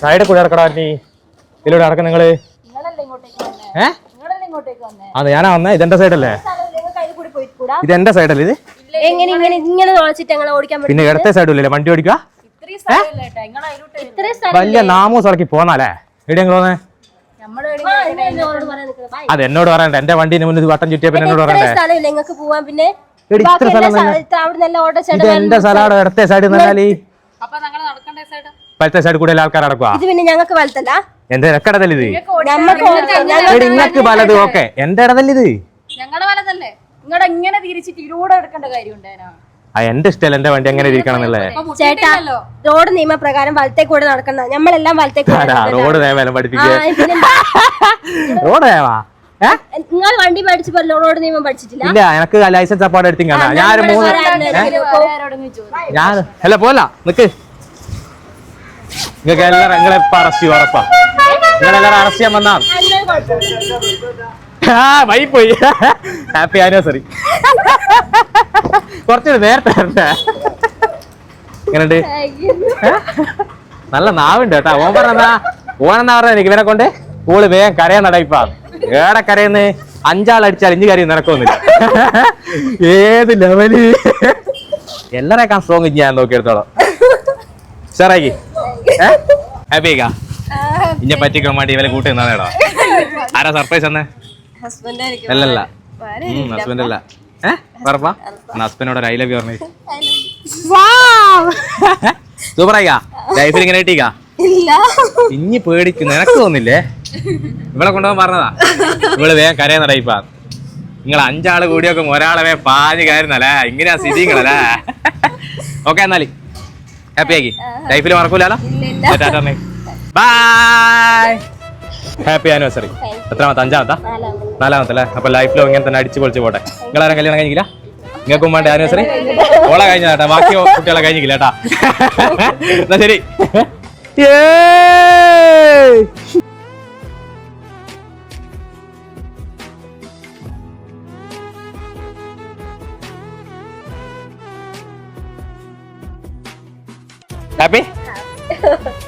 സൈഡിൽ കൂടെ നടക്കടാ നീ. ഇതിലൂടെ നടക്കും നിങ്ങൾ. അതെ ഇങ്ങോട്ടേക്ക് വന്നേ? ഏ? ഇങ്ങോട്ടേക്ക് വന്നേ? അത് ഞാനാ വന്നേ. ഇതെന്റെ സൈഡല്ലേ? ഇതെന്റെ സൈഡല്ലേ ഇത്? എങ്ങനെ ഇങ്ങനെ ഇങ്ങനെ തുളച്ചിട്ട് ഞങ്ങളെ ഓടിക്കാൻ പിന്നെ ഇടത്തെ സൈഡില്ലേ വണ്ടി ഓടിക്കുക വലിയ നാമൂസ് ഇറക്കി പോന്നാലേ? എവിടെ എങ്ങനെ നമ്മുടെ അത് എന്നോട് പറയണ്ട. എന്റെ വണ്ടിന് മുന്നിൽ വട്ടം ചുറ്റിയ പിന്നെ എന്നോട് പറയണ്ടേ? പോവാൻ പിന്നെ ഇത്ര സ്ഥലം ഇത് എന്റെ സ്ഥലമാണ്? ഇടത്തെ സൈഡിൽ നിന്നാൽ അപ്പൊ ഞങ്ങൾ നടക്കേണ്ട സൈഡ് വലത്തെ സൈഡ് കൂടെ ആൾക്കാർ അടക്കുക. ഇത് പിന്നെ ഞങ്ങൾക്ക് വലത്തല്ല എന്റെ ഇടക്കടതല്ല ഇത്? എടി ഇങ്ങക്ക് പലത് ഓക്കെ. എന്റെ ഇടതല്ല ഇത്? ഞങ്ങളുടെ വലതല്ലേ? നിങ്ങളുടെ ഇങ്ങനെ തിരിച്ചിട്ട് ഇരുകൂടെ എടുക്കേണ്ട കാര്യം ഉണ്ടായിരുന്നോ ആ എന്റെ ഇഷ്ടമല്ല എന്റെ വണ്ടി എങ്ങനെ ഇരിക്കണം എന്നുള്ളത്? ചേട്ടാ റോഡ് നിയമപ്രകാരം വലത്തെ കൂടെ നടക്കുന്ന നമ്മളെല്ലാം വലത്തെ കൂടെ ആരാ റോഡ് നിയമം പഠിപ്പിക്കുക ആ, പിന്നെന്താ? റോഡ് നിയമാ ഏ? നിങ്ങൾ വണ്ടി പഠിച്ചപ്പോ റോഡ് നിയമം പഠിച്ചിട്ടില്ല? ഇല്ല എനിക്ക് ലൈസൻസ് അപ്പാട് എടുത്തിങ് കാണാം ഞാനൊരു മൂന്ന് ഞാൻ അല്ല പോല നിക്ക്. നിങ്ങൾക്ക് എല്ലാവരും നിങ്ങളെ അറസ്റ്റ് ചെയ്യും ഉറപ്പാ. നിങ്ങളെല്ലാരും അറസ്റ്റ് ചെയ്യാൻ വന്നാ ആ വൈ പോയി. ഹാപ്പി ആനിവേഴ്സറി കുറച്ചുകൂടി നേരത്തെ വരണ്ടേ. എങ്ങനെയുണ്ട്? നല്ല നാവുണ്ട് കേട്ടാ. ഓൻ പറഞ്ഞാ ഓനെന്നാ പറഞ്ഞ എനിക്ക് ഇവനെ കൊണ്ട്? ഓൾ വേഗം കരയാൻ നടയിപ്പാ ഏടെ കരയുന്ന്? അഞ്ചാളടിച്ചാൽ ഇഞ്ച് കരയും നടക്കൊന്നില്ല ഏത് ലെവൽ എല്ലാരേക്കാൻ സ്ട്രോങ് ഞാൻ നോക്കിയെടുത്തോളാം. ഉഷാറാക്കി. ഹാപ്പി ആയിക്കാ? ഇന്നെ പറ്റിക്കാൻ വേണ്ടി ഇവരെ കൂട്ടി നിന്നാണേടാ? ആരാ സർപ്രൈസ് തന്നെ അല്ലല്ല. ഹസ്ബൻഡ് അല്ല. ഏ? പറപ്പാ ഹസ്ബൻഡോട് ഐ ലവ് യു പറഞ്ഞു. സൂപ്പർ ആയിക്കാ? ലൈഫിൽ ഇങ്ങനെ കിട്ടിക്കാ ഇല്ല. ഇഞ്ഞി പേടിക്കുന്നു എനക്ക് തോന്നില്ലേ? ഇവളെ കൊണ്ടുപോകാൻ പറഞ്ഞതാ. ഇവൾ വേഗം കരയുന്ന ടൈപ്പാ നിങ്ങൾ അഞ്ചാൾ കൂടിയൊക്കെ ഒരാളെ വേഗം പാഞ്ഞ് കയറുന്നല്ലേ? ഇങ്ങനെയാ സ്ഥിതിങ്ങളല്ലേ? ഓക്കെ എന്നാൽ. ഹാപ്പി ആക്കി? ലൈഫിൽ മറക്കൂലോ ബൈ ഹാപ്പി ആനിവേഴ്സറി എത്രാമത്തെ? അഞ്ചാമത്തെ? നാലാമത്തെ. അല്ലേ? അപ്പൊ ലൈഫിലും ഇങ്ങനെ തന്നെ അടിച്ചു പൊളിച്ച് പോട്ടെ. നിങ്ങളാരും കല്യാണം കഴിഞ്ഞില്ല? നിങ്ങൾക്കും വേണ്ട ആനിവേഴ്സറി ഓളെ കഴിഞ്ഞ കേട്ടാ ബാക്കി കുട്ടികളെ കഴിഞ്ഞില്ല കേട്ടാ എന്നാ ശരി. Yay! Happy?